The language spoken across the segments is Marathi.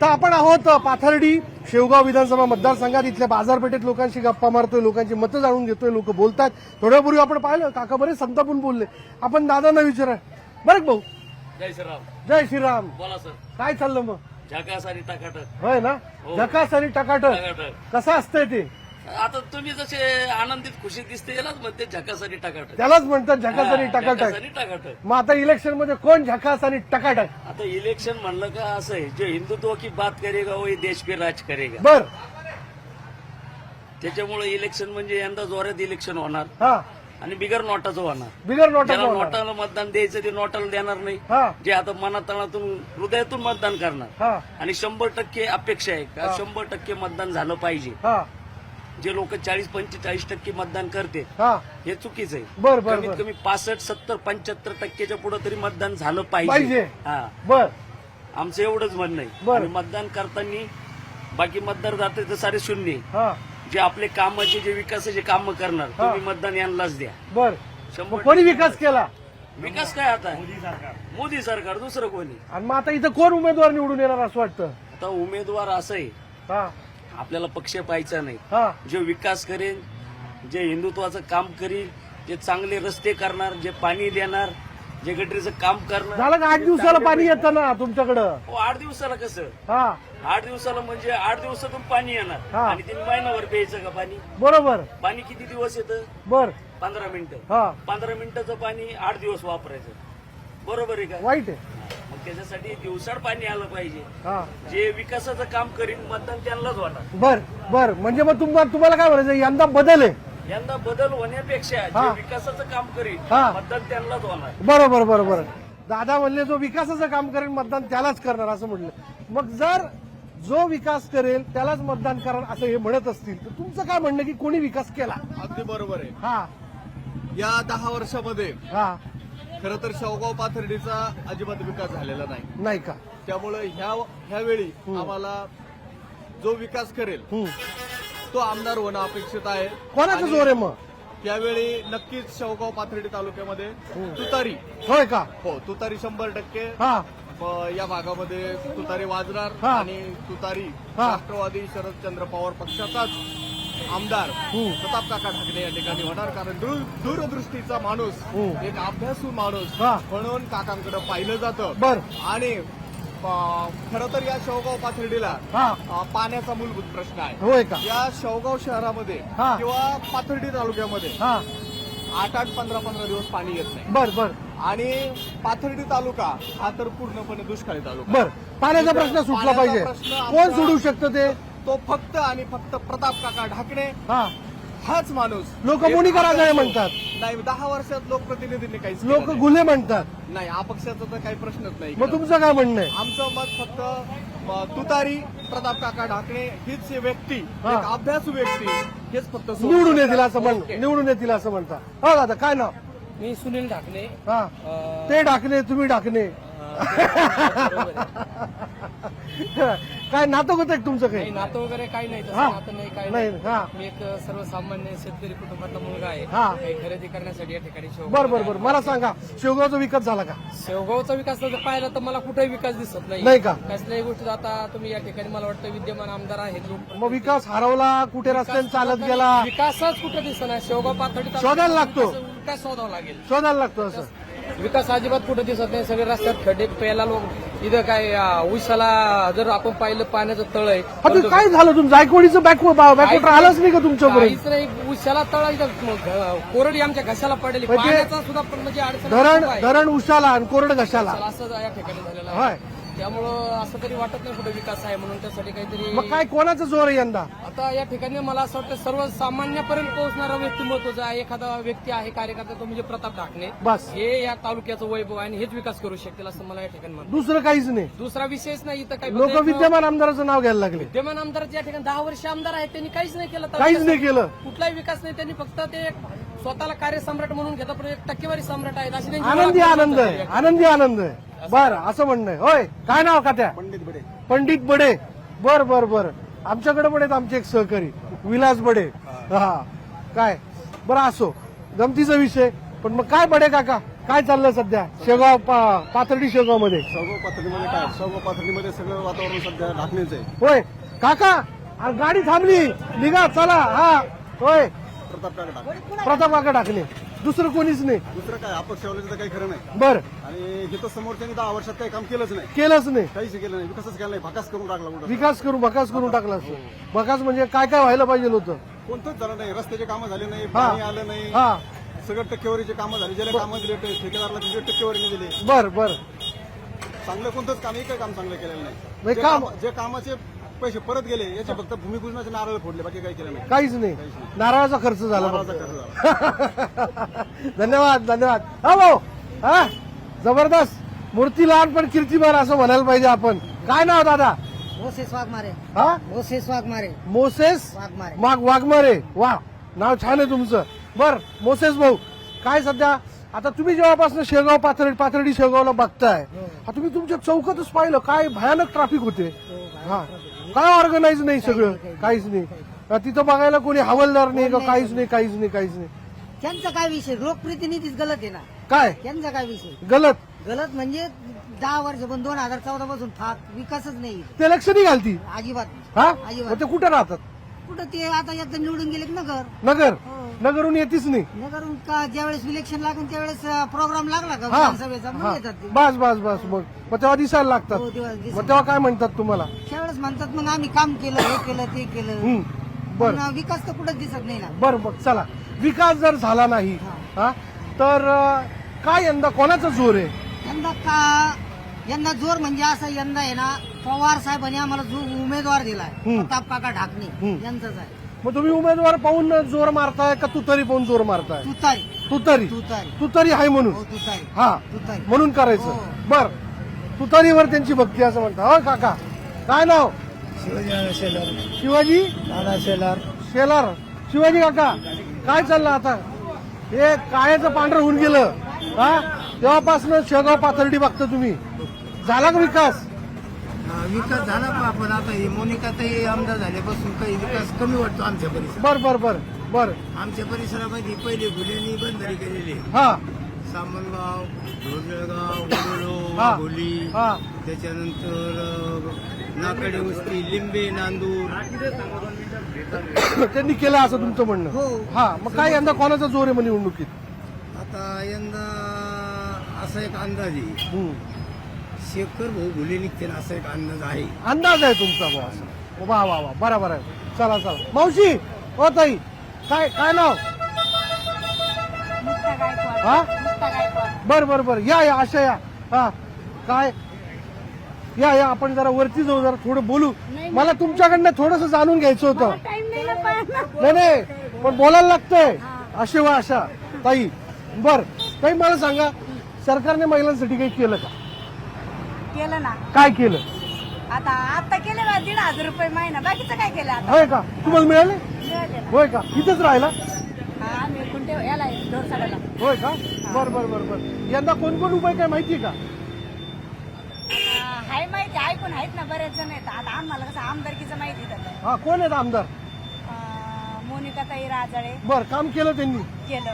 तर आपण आहोत पाथर्डी शेवगाव विधानसभा मतदारसंघात. इथल्या बाजारपेठेत लोकांशी गप्पा मारतोय लोकांची मतं जाणून घेतोय लोक बोलतात. थोड्यापूर्वी आपण पाहिलं काका बरेच संतापून बोलले. आपण दादांना विचारा. बरं भाऊ? जय श्रीराम. जय श्रीराम. बोला सर. काय चाललं मग? झकास आणि टाकाटक. होय ना? हो. झकास आणि टाकाटक. कसं असतंय ते? आता तुम्ही जसे आनंदित खुशीत दिसते यालाच म्हणते झकास आणि टाकाटक. त्यालाच म्हणतात झकास आणि हा, टकाटक. आणि टाकाटक. मग आता इलेक्शनमध्ये कोण झकास आणि टकाटक? आता इलेक्शन म्हणलं का असं आहे जो हिंदुत्व की बात करेगा वही देश पे राज करेगा. बर. त्याच्यामुळे इलेक्शन म्हणजे यंदा जोरात इलेक्शन होणार. हा. आणि बिगर नोटाचं होणार. बिगर नोटा ज्याला नोटाला मतदान द्यायचं ते नोटाला देणार नाही. हा. जे आता मनातणातून हृदयातून मतदान करणार. हा. आणि शंभर टक्के अपेक्षा आहे का? शंभर टक्के मतदान झालं पाहिजे. हा. जे लोक चाळीस पंचेचाळीस टक्के मतदान करते हा. हे चुकीचं आहे. बर बर कमीत बर. कमी पासष्ट सत्तर पंच्याहत्तर टक्क्याच्या पुढे तरी मतदान झालं पाहिजे. पाहिजे. हा. बर. आमचं एवढंच म्हणणं आहे. बरं. आणि मतदान करताना बाकी मतदार जाते तर सारे शून्य आहे. हा. जे आपले कामाचे जे विकासाचे काम करणार तुम्ही मतदान यांनाच द्या. बर. शंभर कोणी विकास केला? विकास काय आता? मोदी सरकार दुसरं कोणी? आणि मग आता इथं कोण उमेदवार निवडून येणार असं वाटतं? आता उमेदवार असं आहे. हा. आपल्याला पक्ष पाहायचा नाही. हा. जे विकास करेल जे हिंदुत्वाचं काम करील जे चांगले रस्ते करणार जे पाणी देणार जे गटरीचं काम करणार. झालं आठ दिवसाला पाणी येतं ना तुमच्याकडं? हो आठ दिवसाला कसं? हा. आठ दिवसाला म्हणजे आठ दिवसातून पाणी येणार. आणि तीन महिनाभर प्यायचं का पाणी? बरोबर. पाणी किती दिवस येतं? बर. पंधरा मिनिटं. हा. पंधरा मिनिटाचं पाणी आठ दिवस वापरायचं. बरोबर आहे का? वाईट आहे. त्याच्यासाठी दिवसाड पाणी आलं पाहिजे. हा. जे विकासाचं काम करीन मतदान त्यांनाच होणार बर बर. म्हणजे मग तुम्हाला तुम्हाला काय म्हणायचं? यंदा बदल आहे. यंदा बदल होण्यापेक्षा हा. जे विकासाचं काम करीन हा. मतदान त्यांनाच होणार. बरोबर बरोबर. दादा म्हणले जो विकासाचं काम करेल मतदान त्यालाच करणार असं म्हणलं मग जर जो विकास करेल त्यालाच मतदान करा असं हे म्हणत असतील तर तुमचं काय म्हणणं की कोणी विकास केला? अगदी बरोबर आहे. हा. या दहा वर्षामध्ये हा. खरं तर शेवगाव पाथर्डीचा अजिबात विकास झालेला नाही. नाही का? त्यामुळे ह्या ह्यावेळी आम्हाला जो विकास करेल हम्म. तो आमदार होणं अपेक्षित आहे. कोणाचं आणि जोर आहे मग? यावेळी नक्कीच शेवगाव पाथर्डी तालुक्यामध्ये तुतारी. होय का? हो तुतारी शंभर टक्के. हा. अ, या भागामध्ये तुतारी वाजणार हा. आणि तुतारी हा. राष्ट्रवादी शरदचंद्र पवार पक्षाचाच आमदार. प्रताप काका ठाकरे या ठिकाणी होणार. कारण दूर- दूरदृष्टीचा माणूस. एक अभ्यासू माणूस. म्हणून काकांकडे पाहिलं जातं. बर. आणि खर तर या शेवगाव पाथर्डीला पाण्याचा मूलभूत प्रश्न आहे. होय का? या शेवगाव शहरामध्ये. किंवा पाथर्डी तालुक्यामध्ये आठ आठ पंधरा पंधरा दिवस पाणी येत नाही. बर बर. आणि पाथर्डी तालुका हा तर पूर्णपणे दुष्काळी तालुका बर. पाण्याचा प्रश्न सुटला पाहिजे. कोण सोडू शकतं ते? तो फक्त आणि फक्त प्रताप काका ढाकणे हा हाच माणूस लोक अभ्यासू- म्हणतात नाही दहा वर्षात लोकप्रतिनिधींनी काहीच केलं लोक नाही. गुन्हे म्हणतात नाही अपक्षाचा तर काही प्रश्नच नाही मग तुमचं काय म्हणणं आहे आमचं मत फक्त अ, तुतारी प्रताप काका ढाकणे हीच व्यक्ती हा. एक अभ्यासू व्यक्ती हेच फक्त सोडू निवडून शकतात. येतील असं म्हण ओके. निवडून येतील असं म्हणता हो दादा काय नाव मी सुनील ढाकणे हा अं, ते डाकणे तुम्ही डाकणे बरोबर आहे. काय नातं होत आहे तुमचं काही? काही नातं वगैरे काही नाही. तसं हा. नातं नाही काय नाही नाही. हा. मी एक सर्वसामान्य शेतकरी कुटुंबातला मुलगा आहे. हा. काही खरेदी करण्यासाठी या ठिकाणी शेवगाव बर बर बर. मला सांगा शेवगावचा विकास झाला का? शेवगावचा विकास जर पाहिला तर मला कुठेही विकास दिसत नाही. नाही का? कसल्याही गोष्टीत आता तुम्ही या ठिकाणी मला वाटतं विद्यमान आमदार आहेत लोक. मग विकास हरवला कुठे रस्त्याने चालत गेला? विकासच कुठे दिसत नाही. शेवगाव पातळी शोधायला लागतो. विकास शोधावा लागेल. शोधायला लागतो असं. विकास अजिबात कुठे दिसत नाही. सगळे रस्त्यात खड्डे प्यायला लोक. इथं काय उसाला जर आपण पाहिलं पाण्याचं तळ आहे. काय झालं तुमचं? जायकवाडीचं बॅक बॅकवॉटर आलंच नाही का काहीच नाही. उशाला तळ कोरडी आमच्या घशाला पडलेली. म्हणजे पाण्याचा सुद्धा म्हणजे धरण. धरण उशाला आणि कोरड घशाला. असं या ठिकाणी झालेलं. आहे. त्यामुळं असं तरी वाटत नाही कुठे विकास आहे म्हणून त्यासाठी काहीतरी मग काय कोणाचं जोर आहे यंदा? आता या ठिकाणी मला असं वाटतं सर्वसामान्यापर्यंत पोहोचणारा व्यक्तिमत्व जो आहे. एखादा व्यक्ती आहे कार्यकर्ता तो म्हणजे प्रताप ढाकणे. बस. हे या तालुक्याचं वैभव आहे आणि हेच विकास करू शकतील असं मला या ठिकाणी म्हणतो दुसरं काहीच नाही. दुसरा विषयच नाही इथं काही. लोक विद्यमान आमदाराचं नाव घ्यायला लागले. विद्यमान आमदार या ठिकाणी दहा वर्ष आमदार आहेत त्यांनी काहीच नाही केलं. काहीच नाही केलं. कुठलाही विकास नाही त्यांनी फक्त ते एक स्वतःला कार्यसम्राट म्हणून घेतात पण एक टक्केवारी सम्राट आहेत. अशी त्यांची आनंदी आनंद आहे. आनंदी आनंद आहे. बर असं म्हणणं होय काय नाव का त्या? पंडित बडे. पंडित बडे. बर बर बर. आमच्याकडे पण आहेत आमचे एक सहकारी. विलास बडे. हा. काय? बरं असो. गमतीचा विषय. पण मग काय बडे काका? काय चाललं सध्या? शेगाव पा- पाथर्डी शेगावमध्ये सगळं पातळीमध्ये काय? सगळं पातळीमध्ये सगळं वातावरण सध्या आहे. होय. काका अरे गाडी थांबली. निघा चला. हा. होय. प्रताप काका ढाकणे. प्रताप काका टाकले दुसरं कोणीच नाही. दुसरं काय अपक्ष तर काही खरं नाही. बर. आणि इथं समोरच्यानी दहा वर्षात काही काम केलंच नाही. केलंच नाही. काहीच केलं नाही विकासच केला नाही भाकास करून टाकला कुठं? विकास करून बकास करून टाकला असतो बकास म्हणजे काय काय व्हायला पाहिजे होतं कोणतंच झालं नाही रस्त्याचे कामं झाले नाही हा. पाणी आलं नाही. हा. सगळं टक्केवारीचे कामं झाले ज्याला कामं दिले ते ठेकेदारला तिथे टक्केवारी नाही दिली. बर बर. चांगलं कोणतंच काम एकही काम चांगलं केलेलं नाही. नाही, जे काम- काम- जे कामाचे पैसे परत गेले याचे फक्त भूमिपूजनाचे नारळ फोडले बाकी काही केलं नाही. काहीच नाही. नारळाचा खर्च झाला नारळाचा फक्त. खर्च झाला. धन्यवाद धन्यवाद. हा भाऊ. हा? जबरदस्त. मूर्ती लहान पण कीर्तिमान असं म्हणायला पाहिजे आपण. काय नाव दादा? मोसेस वाघमारे. हा? मोसेस वाघमारे. मोसेस? वाघमारे. माग वाघमारे. वा नाव छान आहे तुमचं. बर मोसेस भाऊ काय सध्या? आता तुम्ही जेव्हापासून शेगाव पाथर्डी पाथर्डी शेगावला बघताय हा. तुम्ही तुमच्या चौकातच पाहिलं काय भयानक ट्रॅफिक होते. हा. काय ऑर्गनाईज नाही सगळं? काहीच नाही. हा, तिथं बघायला कोणी हवालदार नाही का? काहीच नाही काहीच नाही काहीच नाही. त्यांचा काय विषय? लोकप्रतिनिधीच गलत आहे ना. काय? त्यांचा काय विषय? गलत? गलत म्हणजे दहा वर्ष पण दोन हजार चौदा पासून फाक विकासच नाही. ते लक्षणी घालती. अजिबात नाही. हा? अजिबात. मग ते कुठे राहतात? कुठं ते आता एकदा निवडून गेले की नगर. नगर? हो. नगरून येतीच नाही? नगरून का ज्यावेळेस इलेक्शन लागून त्यावेळेस प्रोग्राम लागला का हा. विधानसभेचा? मग. येतात ते. बस बस बस मग मग तेव्हा दिसायला लागतात. हो. मग तेव्हा काय म्हणतात तुम्हाला? त्यावेळेस म्हणतात मग आम्ही काम केलं हे केलं ते केलं. हम्म. बर. पण विकास तर कुठंच दिसत नाही ना. बर मग चला. विकास जर झाला नाही हा तर अं, काय यंदा कोणाचा जोर आहे? यंदा का यंदा जोर म्हणजे असं यंदा आहे ना पवार साहेबांनी आम्हाला जो उमेदवार दिलाय हम्म. प्रताप काका ढाकणे हम्म. यांचाच आहे. मग तुम्ही उमेदवार पाहून जोर मारताय का तुतारी पाहून जोर मारताय? तुतारी. तुतारी. तुतारी. तुतारी आहे म्हणून. हो तुतारी. हा. तुतारी. म्हणून करायचं. हो. बर. तुतारीवर त्यांची भक्ती असं म्हणता हो काका. काय नाव? शिवाजी दादा शेलार. शेलार. शिवाजी काका काय चाललं आता? हे काळ्याचं पांढरं होऊन गेलं. हा? तेव्हापासून शेगाव पाथर्डी बघता तुम्ही. झाला का विकास? विकास झाला पण आता हे मोनिका ताई आमदार झाल्यापासून काही विकास कमी वाटतो आमच्या परिसरात. बर बर बर बर. आमच्या परिसरामध्ये पहिले गुन्ह्यांनी बंदरी केलेली. आहे. हा. सामनगाव ढोरजळगाव वडोलो हा. वाघोली हा. त्याच्यानंतर अं, नाकडे वस्ती लिंबे नांदूर. त्यांनी केलं असं तुमचं म्हणणं? हो. हा. मग काय यंदा कोणाचा जोर आहे म्हणजे निवडणुकीत? आता यंदा असा एक अंदाज आहे. हम्म. शेखर भाऊ भुले निघतील असा एक अंदाज आहे. अंदाज आहे तुमचा भाऊ असं. वा वा वा. बरोबर आहे. चला चला. मावशी हो ताई काय काय नाव? हा? बर बर बर. या या अशा या. हा. काय? या या. आपण जरा वरती जाऊ जरा थोडं बोलू. मला तुमच्याकडनं थोडस जाणून घ्यायचं होतं. नाही नाही पण बोलायला लागतंय. असे वा अशा. ताई बर. ताई मला सांगा सरकारने महिलांसाठी काही केलं का? केलं ना. काय केलं? आता आता केलं ना दीड हजार रुपये महिना. बाकीचं काय केलं आता? होय का? तुम्हाला मिळाले? मिळाले ना. होय का? इथंच राहिला? हा आम्ही कुंटे याला ढोरसाड्याला होय का? बर बर बर बर. यंदा कोण कोण उपाय काय माहितीये का? हाय माहिती ऐकून आहेत ना बरेच जण आहेत आता आम्हाला कसं आमदारकीचं माहिती तर हा कोण आहेत आमदार? मोनिका ताई राजाळे. बर काम केलं त्यांनी? केलं.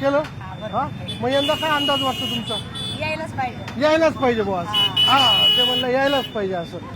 केलं? हा, बरं. हा? मग यंदा काय अंदाज वाटतो तुमचा? यायलाच पाहिजे. यायलाच पाहिजे बुवा. हा ते म्हणलं यायलाच पाहिजे असं.